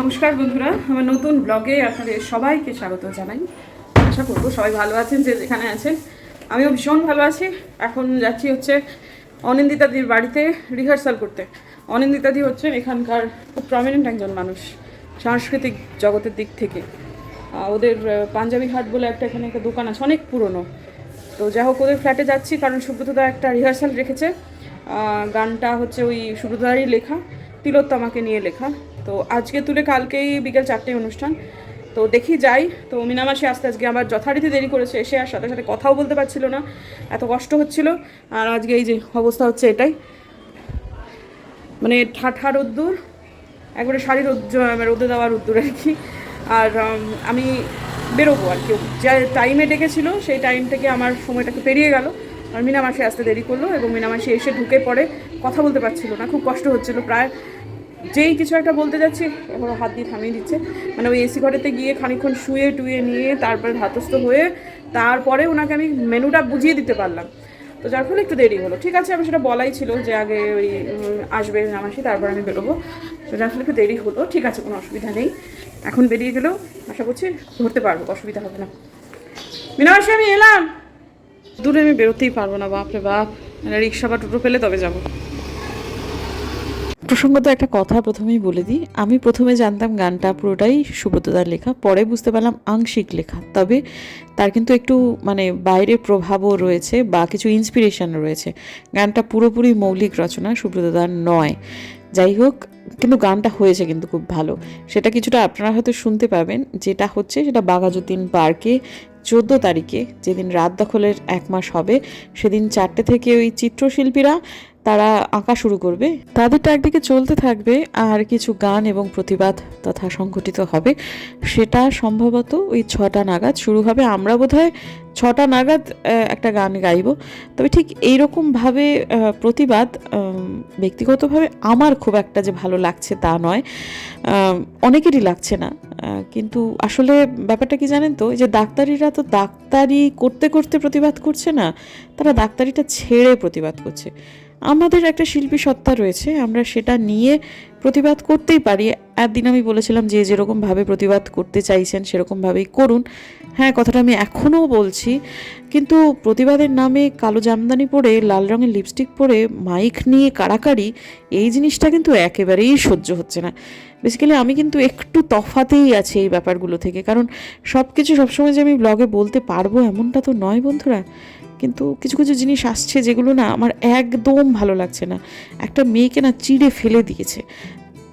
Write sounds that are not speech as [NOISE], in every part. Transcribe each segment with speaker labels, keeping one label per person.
Speaker 1: নমস্কার বন্ধুরা, আমার নতুন ব্লগে আপনাদের সবাইকে স্বাগত জানাই। আশা করব সবাই ভালো আছেন, যে যেখানে আছেন। আমিও ভীষণ ভালো আছি। এখন যাচ্ছি হচ্ছে অনিন্দিতাদির বাড়িতে রিহার্সাল করতে। অনিন্দিতাদি হচ্ছেন এখানকার খুব প্রমিনেন্ট একজন মানুষ সাংস্কৃতিক জগতের দিক থেকে। ওদের পাঞ্জাবি হাট বলে একটা এখানে একটা দোকান আছে, অনেক পুরনো। তো যাই হোক, ওদের ফ্ল্যাটে যাচ্ছি, কারণ সুব্রতদা একটা রিহার্সাল রেখেছে। গানটা হচ্ছে ওই সুব্রতদারই লেখা, তিলোত্তমাকে নিয়ে লেখা। তো আজকে তুলে কালকেই বিকেল চারটে অনুষ্ঠান। তো দেখি যাই। তো মিনামাসি আসতে আজকে আমার যথারীতি দেরি করেছে এসে আর সাথে সাথে কথাও বলতে পারছিল না। এত কষ্ট হচ্ছিল। আর আজকে এই যে অবস্থা হচ্ছে এটাই। মানে ঠাঠা রোদ্দুর, একবারে শাড়ি রোদ রোদে দেওয়া রোদ্দুর আর কি। আর আমি বেরোবো আর কি। যা টাইমে ডেকেছিল, সেই টাইম থেকে আমার সময়টাকে পেরিয়ে গেল। আর মিনা মিনামাসি আসতে দেরি করল এবং মিনা মিনামাসি এসে ঢুকে পড়ে, কথা বলতে পারছিল না। খুব কষ্ট হচ্ছিল প্রায় যেই কিছু একটা বলতে যাচ্ছি এবার হাত দিয়ে থামিয়ে দিচ্ছে। মানে ওই এসি ঘরেতে গিয়ে খানিকক্ষণ শুয়ে টুয়ে নিয়ে তারপরে ধাতস্থ হয়ে তারপরে ওনাকে আমি মেনুটা বুঝিয়ে দিতে পারলাম। তো যার ফলে একটু দেরি হলো। ঠিক আছে আমি সেটা বলাই ছিল যে আগে ওই আসবে নামাসি তারপর আমি বেরোবো। তো যার ফলে একটু দেরি হলো। ঠিক আছে, কোনো অসুবিধা নেই। এখন বেরিয়ে গেলেও আশা করছি ধরতে পারব, অসুবিধা হবে না। মিনামাসি আমি এলাম। দূরে আমি বেরোতেই পারব না, বাপরে বাপ। মানে রিক্সা বা টোটো পেলে তবে যাব।
Speaker 2: প্রসঙ্গত একটা কথা প্রথমেই বলে দিই। আমি প্রথমে জানতাম গানটা পুরোটাই সুব্রতদার লেখা, পরে বুঝতে পারলাম আংশিক লেখা। তবে তার কিন্তু একটু মানে বাইরের প্রভাবও রয়েছে বা কিছু ইন্সপিরেশন রয়েছে। গানটা পুরোপুরি মৌলিক রচনা, সুব্রতদার নয়। যাই হোক, কিন্তু গানটা হয়েছে কিন্তু খুব ভালো। সেটা কিছুটা আপনারা হয়তো শুনতে পাবেন, যেটা হচ্ছে সেটা বাঘাযতীন পার্কে চোদ্দ তারিখে, যেদিন রাত দখলের এক মাস হবে, সেদিন চারটে থেকে ওই চিত্রশিল্পীরা তারা আঁকা শুরু করবে। তাদেরটা একদিকে চলতে থাকবে, আর কিছু গান এবং প্রতিবাদ তথা সংঘটিত হবে। সেটা সম্ভবত ওই ছটা নাগাদ শুরু হবে। আমরা বোধহয় ছটা নাগাদ একটা গান গাইব। তবে ঠিক এইরকমভাবে প্রতিবাদ ব্যক্তিগতভাবে আমার খুব একটা যে ভালো লাগছে তা নয়। অনেকেরই লাগছে না। কিন্তু আসলে ব্যাপারটা কি জানেন তো যে ডাক্তারিরা তো ডাক্তারি করতে করতে প্রতিবাদ করছে না, তারা ডাক্তারিটা ছেড়ে প্রতিবাদ করছে। আমাদের একটা শিল্পী সত্তা রয়েছে, আমরা সেটা নিয়ে প্রতিবাদ করতেই পারি। একদিন আমি বলেছিলাম যে যেরকমভাবে প্রতিবাদ করতে চাইছেন সেরকমভাবেই করুন। হ্যাঁ কথাটা আমি এখনও বলছি, কিন্তু প্রতিবাদের নামে কালো জামদানি পরে, লাল রঙের লিপস্টিক পরে মাইক নিয়ে কাড়াকাড়ি, এই জিনিসটা কিন্তু একেবারেই সহ্য হচ্ছে না। বেসিক্যালি আমি কিন্তু একটু তফাতেই আছি এই ব্যাপারগুলো থেকে, কারণ সব কিছু সবসময় যে আমি ব্লগে বলতে পারব এমনটা তো নয় বন্ধুরা। কিন্তু কিছু কিছু জিনিস আসছে যেগুলো না আমার একদম ভালো লাগছে না। একটা মেয়েকে না চিড়ে ফেলে দিয়েছে।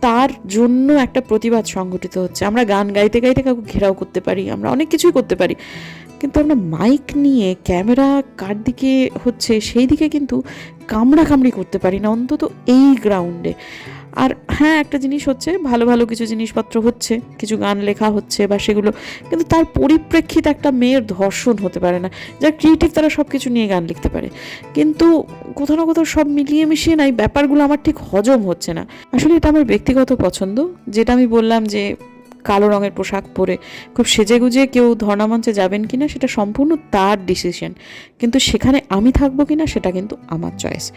Speaker 2: তার জন্য একটা প্রতিবাদ সংগঠিত হচ্ছে। আমরা গান গাইতে গাইতে কাউকে ঘেরাও করতে পারি, আমরা অনেক কিছুই করতে পারি। কিন্তু আমরা মাইক নিয়ে ক্যামেরা কার দিকে হচ্ছে সেই দিকে কিন্তু কামড়া কামড়ি করতে পারি না, অন্তত এই গ্রাউন্ডে আর হ্যাঁ একটা জিনিস হচ্ছে, ভালো ভালো কিছু জিনিসপত্র হচ্ছে, কিছু গান লেখা হচ্ছে বা সেগুলো, কিন্তু তার পরিপ্রেক্ষিতে একটা মেয়ের ধর্ষণ হতে পারে না। যারা ক্রিয়েটিভ তারা সব কিছু নিয়ে গান লিখতে পারে। কিন্তু কোথাও না কোথাও সব মিলিয়ে মিশিয়ে না, এই ব্যাপারগুলো আমার ঠিক হজম হচ্ছে না। আসলে এটা আমার ব্যক্তিগত পছন্দ, যেটা আমি বললাম যে কালো রঙের পোশাক পরে। খুব সেজে গুজে কেউ ধর্ণামঞ্চে যাবেন কিনা সেটা সম্পূর্ণ তার ডিসিশন কিন্তু সেখানে আমি থাকব কিনা সেটা কিন্তু আমার চয়েস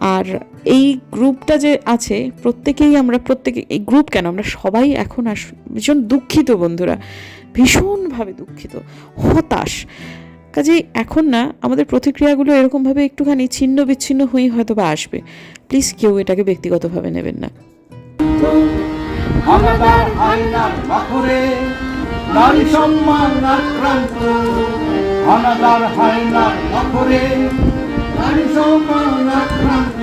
Speaker 2: আর এই গ্রুপটা যে আছে, প্রত্যেকেই আমরা প্রত্যেকে, এই গ্রুপ কেন? আমরা সবাই এখন আস, ভীষণ দুঃখিত বন্ধুরা। ভীষণভাবে দুঃখিত, হতাশ। কাজেই এখন না, আমাদের প্রতিক্রিয়াগুলো এরকমভাবে একটুখানি ছিন্ন বিচ্ছিন্ন হয়েই হয়তো বা আসবে। প্লিজ কেউ এটাকে ব্যক্তিগতভাবে নেবেন না।
Speaker 3: হানাদার হায়নার নখরে নারী সম্মান আক্রান্ত হানাদার হায়নার নখরে নারী সম্মান আক্রান্ত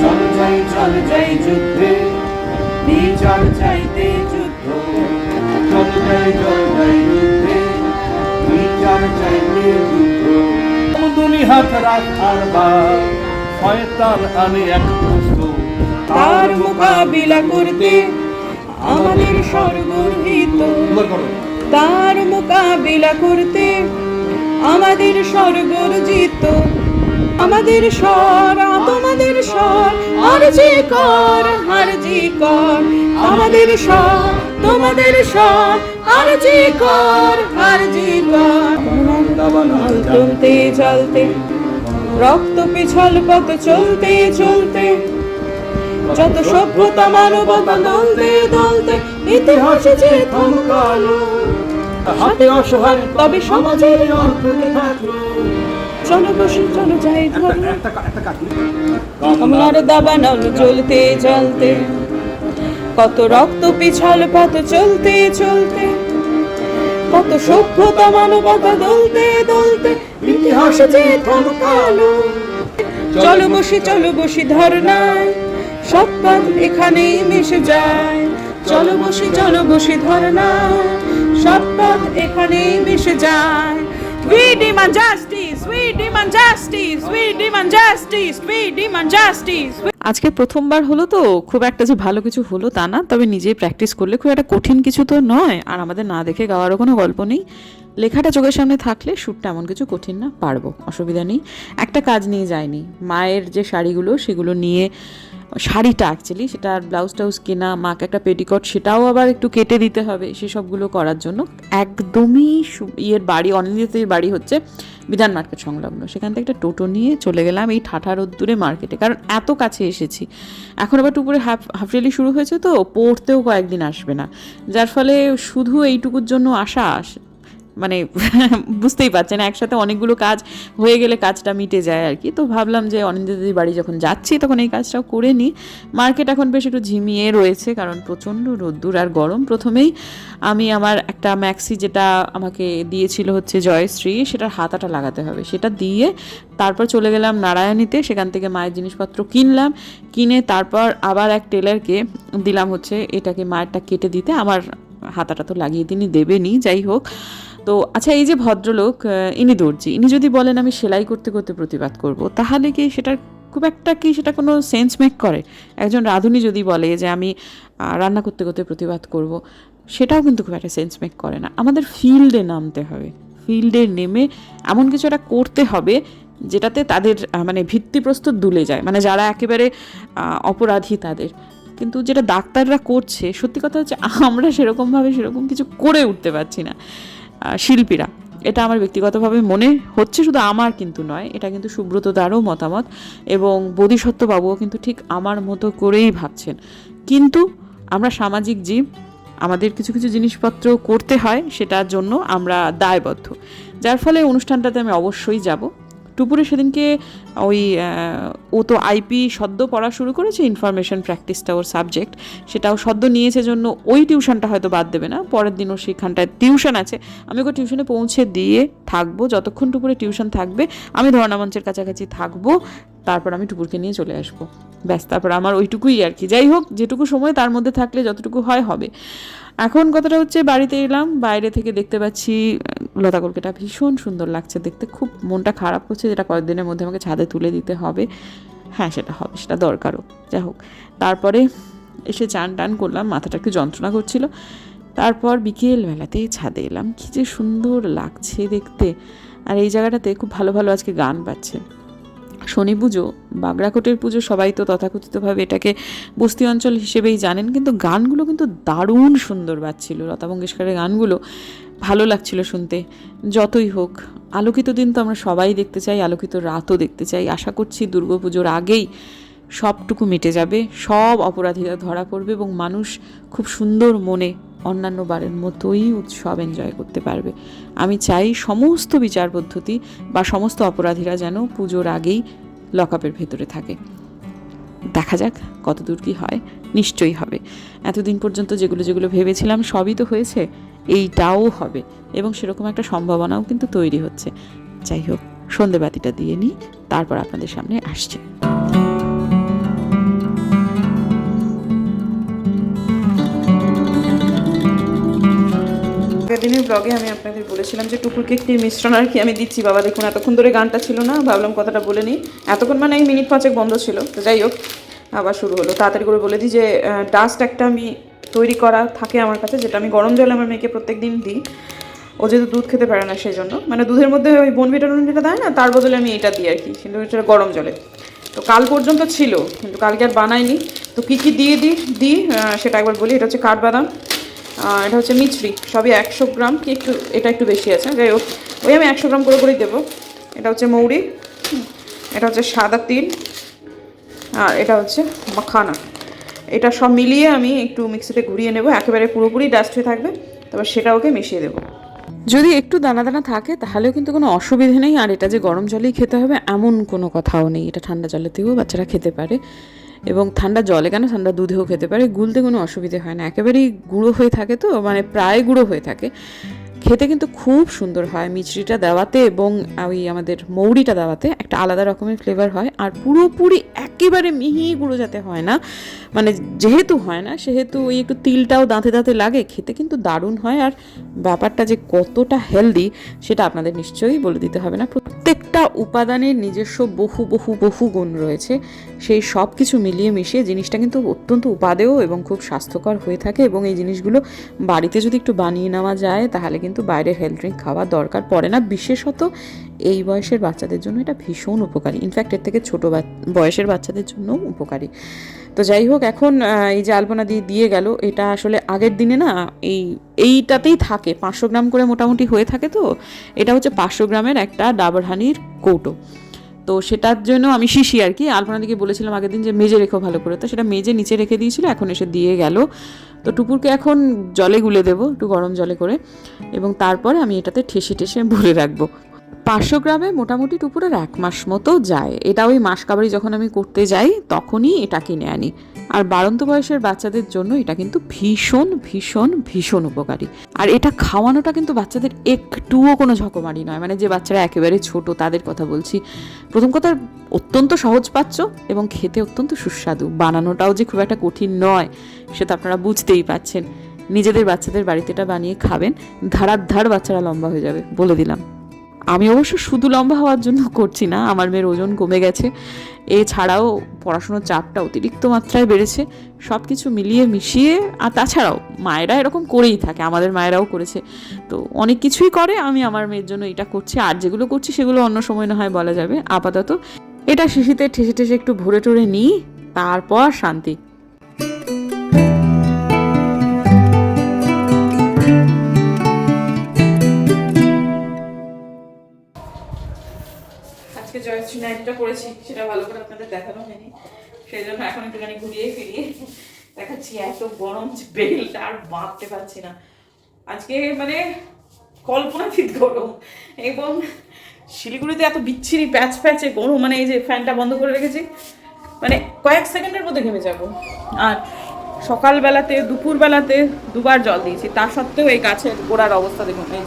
Speaker 3: চল যাই চল যাই যুদ্ধে, বিচার চাইতে যুদ্ধ। চল যাই চল যাই যুদ্ধে, বিচার চাইতে যুদ্ধ। দুনি হাত রাখার বা শয়তান আনে এক প্রস্তুত।
Speaker 1: তার মোকাবিলা করতে আমাদের সর্বহিত তার মোকাবিলা করতে আমাদের স্বর্গর্জিত আমাদের স্বর তোমাদের স্বর আর যে কর হার যে কর আমাদের স্বর তোমাদের স্বর আর যে কর হার যে কর। চলতে চলতে রক্ত পিছল পথ চলতে চলতে যত সভ্যতা মানবতা দলতে দলতে ইতিহাসে যে থমকালো
Speaker 3: হাতে অসহায়
Speaker 1: তবে সমাজে
Speaker 3: অর্থ থাকল।
Speaker 1: যাই কমলার দাবানল জ্বলতে জ্বলতে কত রক্ত পিছল পথ চলতে চলতে কত সভ্যতা মানবতা দলতে দলতে ইতিহাসে যে থমকালো চলো বসি চলো বসি ধর্নায়। সব পথ এখানেই মিশে যায়। চলো বসি চলো বসি ধর্নায় সব পথ এখানেই মিশে যায়। We demand justice, we demand justice, we demand justice, we demand justice.
Speaker 2: আজকে প্রথমবার হলো তো খুব একটা যে ভালো কিছু হলো তা না তবে নিজে প্র্যাকটিস করলে খুব একটা কঠিন কিছু তো নয়। আর আমাদের না দেখে গাওয়ারও কোনো গল্প নেই। লেখাটা চোখের সামনে থাকলে শ্যুটটা এমন কিছু কঠিন না পারব অসুবিধা নেই। একটা কাজ নিয়ে যায়নি মায়ের যে শাড়িগুলো সেগুলো নিয়ে শাড়িটা অ্যাকচুয়ালি সেটা আর ব্লাউজ টাউজ কেনা, মাকে একটা পেটিকট সেটাও আবার একটু কেটে দিতে হবে সেসবগুলো করার জন্য। একদমই ইয়ের বাড়ি অনিন্দিতের বাড়ি হচ্ছে বিধান মার্কেট সংলগ্ন। সেখান থেকে একটা টোটো নিয়ে চলে গেলাম এই ঠাঠা রোদ্দুরে মার্কেটে কারণ এত কাছে এসেছি। এখন আবার টুপুরে হাফ হাফ রেলি শুরু হয়েছে তো, পড়তেও কয়েকদিন আসবে না। যার ফলে শুধু এইটুকুর জন্য আসা আস- মানে [LAUGHS] বুঝতেই পারছেন, একসাথে অনেকগুলো কাজ হয়ে গেলে কাজটা মিটে যায় আর কি। তো ভাবলাম যে অনিন্দিদির বাড়ি যখন যাচ্ছি তখন এই কাজটাও করে নিই। মার্কেট এখন বেশ একটু ঝিমিয়ে রয়েছে কারণ প্রচণ্ড রোদ্দুর আর গরম। প্রথমেই আমি আমার একটা ম্যাক্সি যেটা আমাকে দিয়েছিল হচ্ছে জয়শ্রী, সেটার হাতাটা লাগাতে হবে। সেটা দিয়ে তারপর চলে গেলাম নারায়ণীতে, সেখান থেকে মায়ের জিনিসপত্র কিনলাম। কিনে তারপর আবার এক টেলারকে দিলাম হচ্ছে এটাকে মায়েরটা কেটে দিতে। আমার হাতাটা তো লাগিয়ে তিনি দেবেনই, যাই হোক। তো আচ্ছা এই যে ভদ্রলোক ইনি দর্জি, ইনি যদি বলেন আমি সেলাই করতে করতে প্রতিবাদ করব, তাহলে কি সেটার খুব একটা কি সেটা কোনো সেন্স মেক করে? একজন রাঁধুনি যদি বলে যে আমি রান্না করতে করতে প্রতিবাদ করব, সেটাও কিন্তু খুব একটা সেন্স মেক করে না। আমাদের ফিল্ডে নামতে হবে। ফিল্ডে নেমে এমন কিছু একটা করতে হবে, যেটাতে তাদের মানে ভিত্তিপ্রস্তর দুলে যায়। মানে যারা একেবারে অপরাধী তাদের। কিন্তু যেটা ডাক্তাররা করছে, সত্যি কথা হচ্ছে আমরা সেরকমভাবে সেরকম কিছু করে উঠতে পারছি না। শিল্পীরা। এটা আমার ব্যক্তিগতভাবে মনে হচ্ছে শুধু আমার কিন্তু নয়, এটা কিন্তু সুব্রত দারও মতামত এবং বোধিসত্ত্ববাবুও কিন্তু ঠিক আমার মতো করেই ভাবছেন। কিন্তু আমরা সামাজিক জীব, আমাদের কিছু কিছু জিনিসপত্র করতে হয়, সেটার জন্য আমরা দায়বদ্ধ। যার ফলে অনুষ্ঠানটাতে আমি অবশ্যই যাব। টুপুরে সেদিনকে ওই ও তো আইপি সদ্য পড়া শুরু করেছে ইনফরমেশন প্র্যাকটিসটা ওর সাবজেক্ট সেটাও সদ্য নিয়েছে জন্য ওই টিউশনটা হয়তো বাদ দেবে না, পরের দিন দিনও সেখানটায় টিউশন আছে। আমি ওকে টিউশনে পৌঁছে দিয়ে থাকব, যতক্ষণ টুপুরে টিউশন থাকবে, আমি ধর্ণা মঞ্চের কাছাকাছি থাকব, তারপর আমি টুপুরকে নিয়ে চলে আসব। ব্যাস, তারপর আমার ওইটুকুই আর কি। যাই হোক, যেটুকু সময় তার মধ্যে থাকলে যতটুকু হয় হবে। এখন কথাটা হচ্ছে, বাড়িতে এলাম, বাইরে থেকে দেখতে পাচ্ছি লতা কলকাটা ভীষণ সুন্দর লাগছে, দেখতে খুব মনটা খারাপ করছে যেটা কয়েকদিনের মধ্যে আমাকে ছাদে তুলে দিতে হবে। হ্যাঁ সেটা হবে, সেটা দরকারও, যাই হোক। তারপরে এসে চান টান করলাম, মাথাটা একটু যন্ত্রণা করছিল। তারপর বিকেল বেলাতে ছাদে এলাম, কি যে সুন্দর লাগছে দেখতে। আর এই জায়গাটাতে খুব ভালো ভালো আজকে গান পাচ্ছে শনি পুজো, বাগড়াকোটের পুজো, সবাই তো তথাকথিতভাবে এটাকে বস্তি অঞ্চল হিসেবেই জানেন, কিন্তু গানগুলো কিন্তু দারুণ সুন্দর বাজছিল। লতা মঙ্গেশকরের গানগুলো ভালো লাগছিল শুনতে। যতই হোক, আলোকিত দিন তো আমরা সবাই দেখতে চাই, আলোকিত রাতও দেখতে চাই। আশা করছি দুর্গাপুজোর আগেই সবটুকু মিটে যাবে, সব অপরাধীরা ধরা পড়বে এবং মানুষ খুব সুন্দর মনে অন্যান্য বারের মতোই উৎসব এনজয় করতে পারবে। আমি চাই সমস্ত বিচার পদ্ধতি বা সমস্ত অপরাধীরা যেন পুজোর আগেই লকআপের ভেতরে থাকে। দেখা যাক কতদূর কি হয়, নিশ্চয়ই হবে। এতদিন পর্যন্ত যেগুলো যেগুলো ভেবেছিলাম সবই তো হয়েছে। এইটাও হবে। এবং সেরকম একটা সম্ভাবনাও কিন্তু তৈরি হচ্ছে। যাই হোক, সন্ধেবাতিটা দিয়ে নিই, তারপর আপনাদের সামনে আসছে।
Speaker 1: দিনের ব্লগে আমি আপনাদের বলেছিলাম যে টুকুরকে একটি মিশ্রণ আর কি আমি দিচ্ছি। বাবা, দেখুন, এতক্ষণ ধরে গানটা ছিল না, ভাবলাম কথাটা বলে নিই। এতক্ষণ মানে মিনিট পাঁচেক বন্ধ ছিল। তো যাই হোক, আবার শুরু হলো। তাড়াতাড়ি করে বলে দিই যে ডাস্ট একটা আমি তৈরি করা থাকে আমার কাছে, যেটা আমি গরম জলে আমার মেয়েকে প্রত্যেক দিন দিই। ও যেহেতু দুধ খেতে পারে না সেই জন্য মানে দুধের মধ্যে ওই বনভিটা যেটা দেয় না, তার বদলে আমি এটা দিই আর কি, কিন্তু এটা গরম জলে। তো কাল পর্যন্ত ছিল, কিন্তু কালকে আর বানাইনি। তো কী কী দিয়ে দিই দিই সেটা একবার বলি। এটা হচ্ছে কাঠবাদাম এটা হচ্ছে মিছরি, সবই একশো গ্রাম, কি একটু, এটা একটু বেশি আছে। যাই হোক, ওই আমি একশো গ্রাম করে করেই দেবো। এটা হচ্ছে মৌরি, এটা হচ্ছে সাদা তিল, আর এটা হচ্ছে মাখানা। এটা সব মিলিয়ে আমি একটু মিক্সিতে ঘুরিয়ে নেব, একেবারে পুরোপুরি ডাস্ট হয়ে থাকবে। তারপর সেটা ওকে মিশিয়ে দেবো।
Speaker 2: যদি একটু দানা দানা থাকে, তাহলেও কিন্তু কোনো অসুবিধে নেই। আর এটা যে গরম জলেই খেতে হবে, এমন কোনো কথাও নেই। এটা ঠান্ডা জলেতেও বাচ্চারা খেতে পারে। এবং ঠান্ডা জলে কেন? ঠান্ডা দুধেও খেতে পারে। গুলতে কোনো অসুবিধে হয় না। একেবারেই গুঁড়ো হয়ে থাকে তো মানে প্রায় গুঁড়ো হয়ে থাকে। খেতে কিন্তু খুব সুন্দর হয়। মিচড়িটা দেওয়াতে এবং ওই আমাদের মৌরিটা দেওয়াতে একটা আলাদা রকমের ফ্লেভার হয়। আর পুরোপুরি একেবারে মিহি গুঁড়ো যাতে হয় না মানে যেহেতু হয় না, সেহেতু ওই একটু তিলটাও দাঁতে দাঁতে লাগে খেতে, কিন্তু দারুণ হয়। আর ব্যাপারটা যে কতটা হেলদি সেটা আপনাদের নিশ্চয়ই বলে দিতে হবে না। প্রত্যেকটা উপাদানের নিজস্ব বহু বহু বহু গুণ রয়েছে। সেই সব কিছু মিলিয়ে মিশিয়ে জিনিসটা কিন্তু অত্যন্ত উপাদেয় এবং খুব স্বাস্থ্যকর হয়ে থাকে এবং এই জিনিসগুলো বাড়িতে যদি একটু বানিয়ে নেওয়া যায়, তাহলে কিন্তু বাইরে হেলথ ড্রিঙ্ক খাওয়ার দরকার পড়ে না। বিশেষত এই বয়সের বাচ্চাদের জন্য এটা ভীষণ উপকারী। ইনফ্যাক্ট এর থেকে ছোটো বয়সের বাচ্চাদের জন্য উপকারী। তো যাই হোক, এখন এই যে আলপনা দিয়ে দিয়ে গেল, এটা আসলে আগের দিনে না, এই, এইটাতেই থাকে। পাঁচশো গ্রাম করে মোটামুটি হয়ে থাকে তো। এটা হচ্ছে পাঁচশো গ্রামের একটা ডাবর হানির কৌটো। তো সেটার জন্য আমি শিশি আর কি, আলপনা দিকে বলেছিলাম আগের দিন যে মেজে রেখো ভালো করে। তো সেটা মেজে নিচে রেখে দিয়েছিল, এখন এসে দিয়ে গেল। তো টুপুরকে এখন জলে গুলে দেবো, একটু গরম জলে করে। এবং তারপরে আমি এটাতে ঠেসে ঠেসে ভরে রাখব। পাঁচশো গ্রামে মোটামুটি টুপুরের এক মাস মতো যায়। এটা ওই মাস কাবারি যখন আমি করতে যাই, তখনই এটা কিনে আনি। আর বাড়ন্ত বয়সের বাচ্চাদের জন্য এটা কিন্তু ভীষণ ভীষণ ভীষণ উপকারী। আর এটা খাওয়ানোটা কিন্তু বাচ্চাদের একটুও কোনো ঝকমারি নয়। মানে যে বাচ্চারা একেবারে ছোট, তাদের কথা বলছি। প্রথম কথা, অত্যন্ত সহজ পাচ্ছ এবং খেতে অত্যন্ত সুস্বাদু। বানানোটাও যে খুব একটা কঠিন নয় সেটা আপনারা বুঝতেই পাচ্ছেন নিজেদের বাচ্চাদের বাড়িতে এটা বানিয়ে খাবেন, ধারার ধার বাচ্চারা লম্বা হয়ে যাবে, বলে দিলাম। আমি অবশ্য শুধু লম্বা হওয়ার জন্য করছি না, আমার মেয়ের ওজন কমে গেছে। এছাড়াও পড়াশুনোর চাপটা অতিরিক্ত মাত্রায় বেড়েছে। সব কিছু মিলিয়ে মিশিয়ে, আর তাছাড়াও মায়েরা এরকম করেই থাকে, আমাদের মায়েরাও করেছে। তো অনেক কিছুই করে, আমি আমার মেয়ের জন্য এটা করছি, আর যেগুলো করছি সেগুলো অন্য সময় না হয় বলা যাবে। আপাতত এটা শিশিতে ঠেসে ঠেসে একটু ভরে টরে নিই, তারপর শান্তি।
Speaker 1: নাইটটা পড়েছি সেটা ভালো করে আপনাদের দেখানো হয়নি। সেই জন্য এখন একটুখানি ঘুরিয়ে ফিরিয়ে দেখাচ্ছি, এত গরম বেলটা আর বাঁধতে পারছি না। আজকে মানে কল্পনাতীত গরম। এবং শিলিগুড়িতে এত বিচ্ছিরি প্যাচ প্যাচে গরম মানে এই যে ফ্যানটা বন্ধ করে রেখেছি মানে কয়েক সেকেন্ডের মধ্যে ঘেমে যাব। আর সকালবেলাতে, দুপুরবেলাতে দুবার জল দিয়েছি। তা সত্ত্বেও এই গাছের গোড়ার অবস্থা দেখুন, এই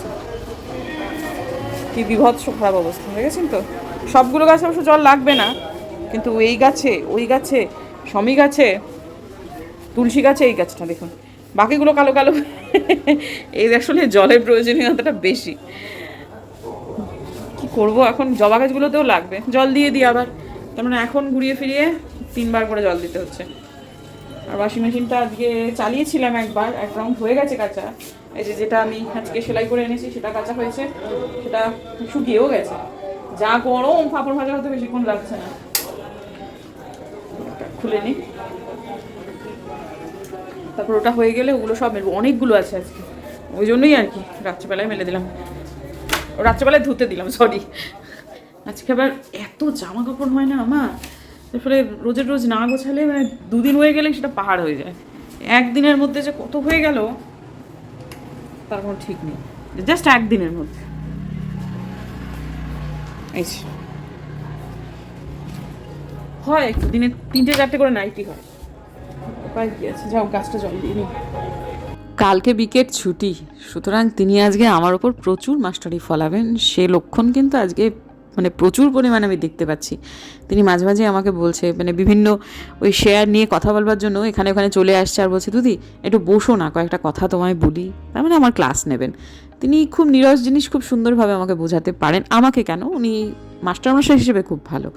Speaker 1: কি বিভৎস খারাপ অবস্থা, দেখেছেন তো? সবগুলো গাছে অবশ্য জল লাগবে না, কিন্তু এই গাছে, ওই গাছে, সমী গাছে, তুলসী গাছে, এই গাছটা দেখুন। বাকিগুলো কালো কালো। এই আসলে জলের প্রয়োজনীয়তাটা বেশি। কি করব এখন? জবা গাছগুলোতেও লাগবে। জল দিয়ে দিই আবার। তার মানে এখন ঘুরিয়ে ফিরিয়ে তিনবার করে জল দিতে হচ্ছে। আর ওয়াশিং মেশিনটা আজকে চালিয়েছিলাম একবার, এক রাউন্ড হয়ে গেছে কাঁচা। এই যে যেটা আমি আজকে সেলাই করে এনেছি, সেটা কাঁচা হয়েছে, সেটা শুকিয়েও গেছে। যা গরম ফাপড় ভাজা হতে বেশিক্ষণ লাগছে না। খুলে নিই তারপর ওটা হয়ে গেলে ওগুলো সব মেলবো। অনেকগুলো আছে আজকে। ওই জন্যই আর কি, রাত্রেবেলায় মেলে দিলাম। রাত্রেবেলায় ধুতে দিলাম সরি আজকে আবার এত জামা কাপড় হয় না আমার ফলে রোজের রোজ না গোছালে মানে দুদিন হয়ে গেলে সেটা পাহাড় হয়ে যায়। একদিনের মধ্যে যে কত হয়ে গেল, তার কোনো ঠিক নেই। জাস্ট একদিনের মধ্যে। এই হয় একটু, দিনে তিনটে চারটে করে নাইটি হয়। উপায় আছে? যাও, গাছটা জল দিয়ে
Speaker 2: কালকে বিকেট ছুটি, সুতরাং তিনি আজকে আমার ওপর প্রচুর মাস্টারি ফলাবেন। সে লক্ষণ কিন্তু আজকে মানে প্রচুর পরিমাণে আমি দেখতে পাচ্ছি। তিনি মাঝে মাঝে আমাকে বলছে মানে বিভিন্ন ওই শেয়ার নিয়ে কথা বলবার জন্য এখানে ওখানে চলে আসছে আর বলছে, দিদি, একটু বসো না, কয়েকটা কথা তোমায় বলি। তার মানে আমার ক্লাস নেবেন। তিনি খুব নিরস জিনিস খুব সুন্দরভাবে আমাকে বোঝাতে পারেন। আমাকে কেন? উনি মাস্টারমশাই হিসেবে খুব ভালো।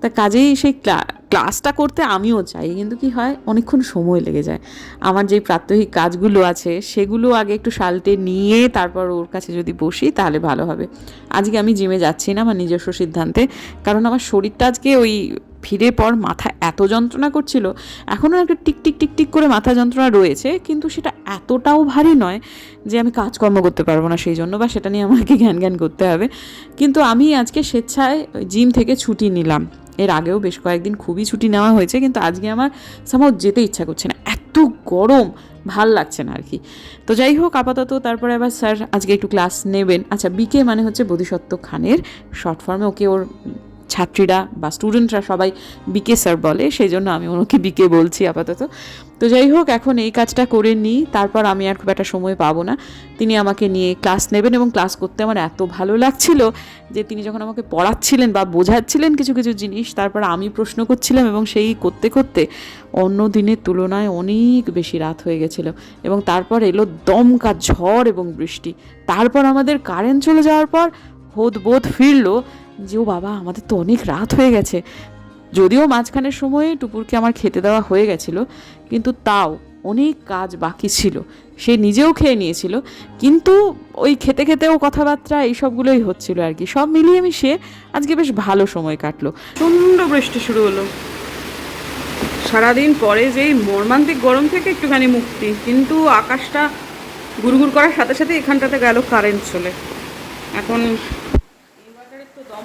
Speaker 2: তা কাজেই সেই ক্লা- ক্লাসটা করতে আমিও চাই, কিন্তু কি হয়? অনেকক্ষণ সময় লেগে যায়। আমার যেই প্রাত্যহিক কাজগুলো আছে, সেগুলো আগে একটু সালটে নিয়ে তারপর ওর কাছে যদি বসি, তাহলে ভালো হবে। আজকে আমি জিমে যাচ্ছি না, আমার নিজস্ব সিদ্ধান্তে। কারণ আমার শরীরটা আজকে ওই ফিরে পর মাথা এত যন্ত্রণা করছিল এখনও একটা টিক টিক টিক টিক করে মাথা যন্ত্রণা রয়েছে, কিন্তু সেটা এতটাও ভারী নয় যে আমি কাজকর্ম করতে পারব না সেই জন্য বা সেটা নিয়ে আমাকে [LAUGHS] জ্ঞান জ্ঞান করতে হবে। কিন্তু আমি আজকে স্বেচ্ছায় জিম থেকে ছুটি নিলাম। এর আগেও বেশ কয়েকদিন খুবই ছুটি নেওয়া হয়েছে, কিন্তু আজকে আমার সামাও যেতে ইচ্ছা করছে না। এত গরম, ভালো লাগছে না আর কি তো যাই হোক, আপাতত তারপরে আবার স্যার আজকে একটু ক্লাস নেবেন। আচ্ছা বিকে মানে হচ্ছে বোধিসত্ত্ব খানের শর্ট ফর্মে ওকে ওর ছাত্রীরা বা স্টুডেন্টরা সবাই বিকে স্যার বলে সেই জন্য আমি ওনাকে বিকে বলছি আপাতত। তো যাই হোক, এখন এই কাজটা করে নিই, তারপর আমি আর খুব একটা সময় পাবো না। তিনি আমাকে নিয়ে ক্লাস নেবেন এবং ক্লাস করতে আমার এত ভালো লাগছিল যে তিনি যখন আমাকে পড়াচ্ছিলেন বা বোঝাচ্ছিলেন কিছু কিছু জিনিস, তারপর আমি প্রশ্ন করছিলাম এবং সেই করতে করতে অন্য দিনের তুলনায় অনেক বেশি রাত হয়ে গেছিল এবং তারপর এলো দমকা ঝড় এবং বৃষ্টি। তারপর আমাদের কারেন্ট চলে যাওয়ার পর হোদ বোধ ফিরলো যে ও বাবা, আমাদের তো অনেক রাত হয়ে গেছে। যদিও মাঝখানের সময়ে টুপুরকে আমার খেতে দেওয়া হয়ে গেছিল, কিন্তু তাও অনেক কাজ বাকি ছিল। সে নিজেও খেয়ে নিয়েছিল, কিন্তু ওই খেতে খেতেও কথাবার্তা এইসবগুলোই হচ্ছিল আর কি। সব মিলিয়ে মিশিয়ে আজকে বেশ ভালো সময় কাটলো।
Speaker 1: প্রচণ্ড বৃষ্টি শুরু হলো। সারাদিন পরে যেই মর্মান্তিক গরম থেকে একটুখানি মুক্তি, কিন্তু আকাশটা গুড়গুড় করার সাথে সাথে এখানটাতে গেল কারেন্ট চলে। এখন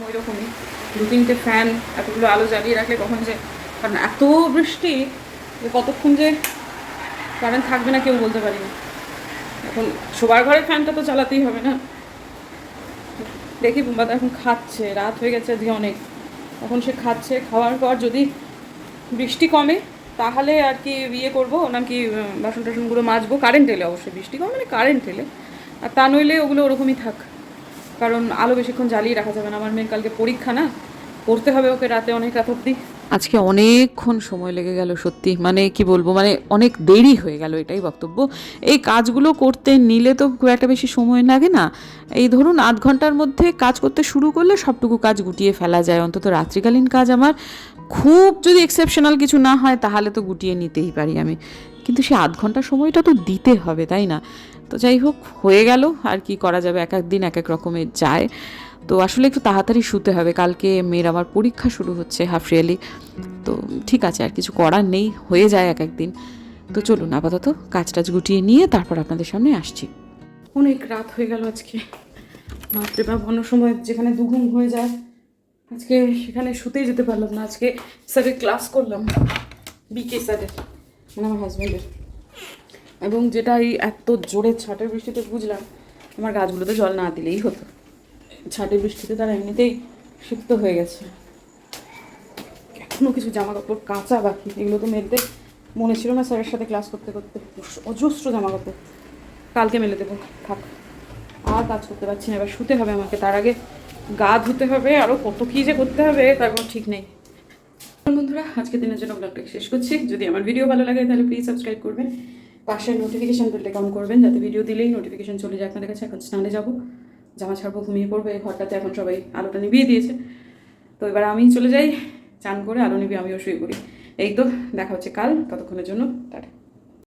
Speaker 1: ওই রকমই দু তিনটে ফ্যান এতগুলো আলো জ্বালিয়ে রাখলে কখন যে, কারণ এত বৃষ্টি যে কতক্ষণ যে কারেন্ট থাকবে না কেউ বলতে পারি না এখন শোবার ঘরের ফ্যানটা তো চালাতেই হবে না। দেখি বুম্বাদা এখন খাচ্ছে, রাত হয়ে গেছে আজকে অনেক। এখন সে খাচ্ছে, খাওয়ার পর যদি বৃষ্টি কমে, তাহলে আর কি ইয়ে করব নাম কি বাসন টাসনগুলো মাজবো। কারেন্ট এলে অবশ্যই বৃষ্টি কমে মানে কারেন্ট এলে। আর তা নইলে ওগুলো ওরকমই থাক। কারণ আলো বেশিক্ষণ জ্বালিয়ে রাখা যাবে না। আমার মেয়ের কালকে পরীক্ষা না, পড়তে হবে ওকে রাতে, অনেক রাত অবধি।
Speaker 2: আজকে অনেকক্ষণ সময় লেগে গেল সত্যি মানে কি বলব মানে অনেক দেরি হয়ে গেল এটাই বক্তব্য। এই কাজগুলো করতে নিলে তো খুব একটা বেশি সময় লাগে না। এই ধরুন আধ ঘণ্টার মধ্যে কাজ করতে শুরু করলে সবটুকু কাজ গুটিয়ে ফেলা যায়। অন্তত রাত্রিকালীন কাজ আমার খুব যদি এক্সেপশনাল কিছু না হয়, তাহলে তো গুটিয়ে নিতেই পারি আমি। কিন্তু সে আধ ঘণ্টা সময়টা তো দিতে হবে, তাই না? তো যাই হোক, হয়ে গেল। আর কি করা যাবে? এক এক দিন এক এক রকমের যায়। তো আসলে একটু তাড়াতাড়ি শুতে হবে। কালকে মেয়ের আবার পরীক্ষা শুরু হচ্ছে হাফ ইয়ারলি। তো ঠিক আছে, আর কিছু করার নেই। হয়ে যায় এক একদিন তো চলুন, আপাতত কাজ টাজ গুটিয়ে নিয়ে তারপর আপনাদের সামনে আসছি।
Speaker 1: অনেক রাত হয়ে গেল আজকে। রাত্রে বা অন্য সময় যেখানে দুঘুম হয়ে যায়, আজকে সেখানে শুতেই যেতে পারলাম না। আজকে স্যারের ক্লাস করলাম বিকে স্যারের মানে আমার হাজব্যান্ডের এবং যেটা এই এত জোরে ছাটের বৃষ্টিতে বুঝলাম, আমার গাছগুলোতে জল না দিলেই হতো। ছাটের বৃষ্টিতে তারা এমনিতেই সিক্ত হয়ে গেছে। এখনও কিছু জামা কাপড় কাঁচা বাকি, এগুলো তো মেলতে মনে ছিল না স্যারের সাথে ক্লাস করতে করতে। অজস্র জামা কাপড় কালকে মেলে দেবো, থাক। আর কাজ করতে পারছি না, এবার শুতে হবে আমাকে, তার আগে গা ধুতে হবে আরও কত কী যে করতে হবে তার কোনো ঠিক নেই। বন্ধুরা আজকে দিনের জন্য ব্লগটা শেষ করছি। যদি আমার ভিডিও ভালো লাগে, তাহলে প্লিজ সাবস্ক্রাইব করবেন। পাশের নোটিফিকেশান বেলটা অন করবেন, যাতে ভিডিও দিলেই নোটিফিকেশান চলে যায় আপনাদের কাছে। এখন স্নানে যাব, জামা ছাড়বো, ঘুমিয়ে পড়ব, এই ঘরটাতে এখন সবাই আলোটা নিভিয়ে দিয়েছে। তো এবার আমি চলে যাই, চান করে আলো নিবি আমিও শুয়ে পড়ি। এই তো, দেখা হচ্ছে কাল, ততক্ষণের জন্য, টাটা।